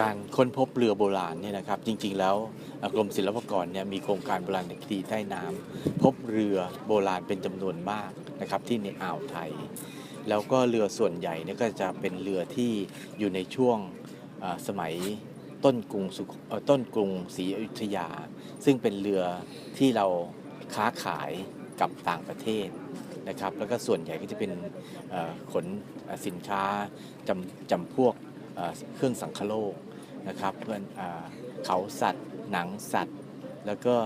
การค้นพบเรือโบราณเนี่ยนะครับ จริง ๆ แล้วกรมศิลปากรเนี่ยมีโครงการโบราณคดีใต้น้ำพบเรือโบราณเป็นจำนวนมากนะครับที่ในอ่าวไทย แล้วก็เรือส่วนใหญ่เนี่ยก็จะเป็นเรือที่อยู่ในช่วงสมัยต้นกรุงสุต้นกรุงศรีอยุธยา ซึ่งเป็นเรือที่เราค้าขายกับต่างประเทศนะครับ แล้วก็ส่วนใหญ่ก็จะเป็นขนสินค้าจำจำพวกเอ่อเครื่องสังคโลก นะครับเพื่อนเขาสัตว์ หนังสัตว์ แล้วก็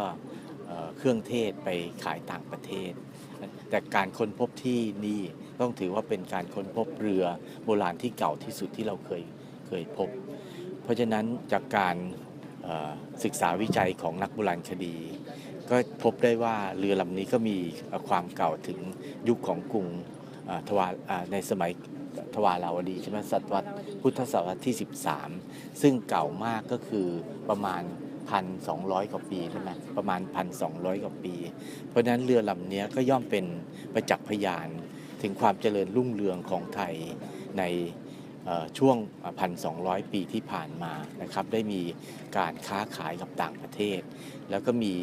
เครื่องเทศไปขายต่างประเทศ แต่การค้นพบที่นี่ต้องถือว่าเป็นการค้นพบเรือโบราณที่เก่าที่สุดที่เราเคยเคยพบ เพราะฉะนั้นจากการศึกษาวิจัยของนักโบราณคดี ก็พบได้ว่าเรือลำนี้ก็มีความเก่าถึงยุคของกรุงทวารในสมัย ทวาราวดีใช่ไหมศตวรรษพุทธศตวรรษที่ 13 ซึ่งเก่ามากก็คือประมาณ 1,200 กว่าปีใช่ไหมประมาณ 1,200 กว่าปี เพราะนั้นเรือลำนี้ก็ย่อมเป็นประจักษ์พยาน ถึงความเจริญรุ่งเรืองของไทยใน ช่วง 1,200 ปีที่ผ่านมานะครับได้มีการค้าขายกับต่างประเทศ แล้วก็มี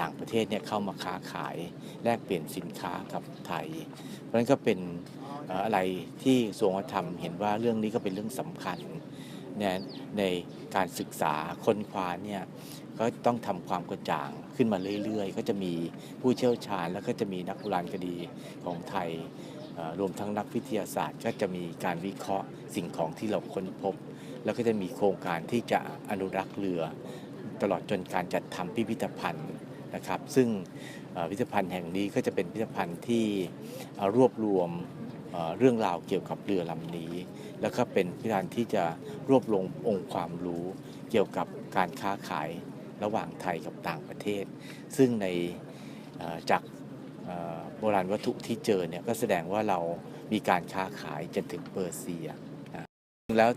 ต่างประเทศเนี่ยเข้ามาค้าขายแลกเปลี่ยนสินค้ากับไทย เพราะฉะนั้นก็เป็นอะไรที่กระทรวงธรรมเห็นว่าเรื่องนี้ก็เป็นเรื่องสำคัญเนี่ยในการศึกษาค้นคว้าเนี่ยก็ต้องทำความกระจ่างขึ้นมาเรื่อยๆ ก็จะมีผู้เชี่ยวชาญ แล้วก็จะมีนักโบราณคดีของไทย รวมทั้งนักวิทยาศาสตร์ ก็จะมีการวิเคราะห์สิ่งของที่เราค้นพบ แล้วก็จะมีโครงการที่จะอนุรักษ์เรือ ตลอดจนการจัดทำพิพิธภัณฑ์นะครับ ซึ่งพิพิธภัณฑ์แห่งนี้ก็จะเป็นพิพิธภัณฑ์ที่รวบรวมเรื่องราวเกี่ยวกับเรือลำนี้ แล้วก็เป็นพิพิธภัณฑ์ที่จะรวบรวมองค์ความรู้เกี่ยวกับการค้าขายระหว่างไทยกับต่างประเทศ ซึ่งในจาก โบราณวัตถุที่เจอเนี่ยก็แสดงว่าเรามีการค้าขายจนถึงเปอร์เซียแล้ว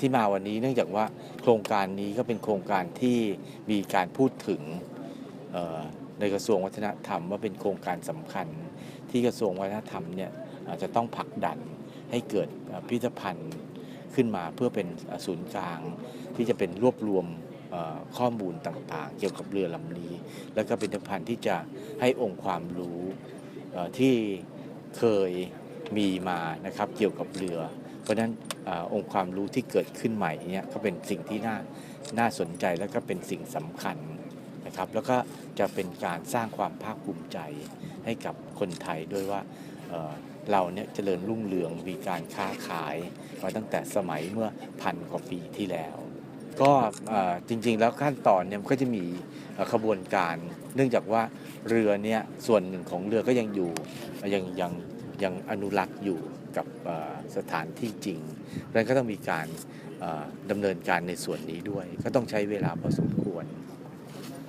ที่มาวันนี้เนื่องจากว่าโครงการนี้ก็เป็นโครงการที่มีการพูดถึงในกระทรวงวัฒนธรรมว่าเป็นโครงการสำคัญที่กระทรวงวัฒนธรรมเนี่ยจะต้องผลักดันให้เกิดพิพิธภัณฑ์ขึ้นมาเพื่อเป็นศูนย์กลางที่จะเป็นรวบรวม ข้อมูลต่างๆ เกี่ยวกับเรือลำนี้ แล้วก็เป็นพิพิธภัณฑ์ที่จะให้องค์ความรู้ที่เคยมีมานะครับเกี่ยวกับเรือ เพราะฉะนั้นอองค์ความรู้ที่เกิดขึ้นใหม่เนี่ยก็เป็นสิ่งที่น่าน่าสนใจแล้วก็เป็นสิ่งสำคัญนะครับ แล้วก็จะเป็นการสร้างความภาคภูมิใจให้กับคนไทยด้วยว่าเเราเนี่ยเจริญรุ่งเรืองมีการค้าขายมาตั้งแต่สมัยเมื่อพันกว่าปีที่แล้ว ก็จริง ๆ แล้วขั้นตอนเนี่ยก็จะมีขบวนการ เนื่องจากว่าเรือเนี่ยส่วนหนึ่งของเรือก็ยังอยู่ยังยังยังอนุรักษ์อยู่กับสถานที่จริงดังนั้นก็ต้องมีการดำเนินการในส่วนนี้ด้วย ก็ต้องใช้เวลาพอสมควร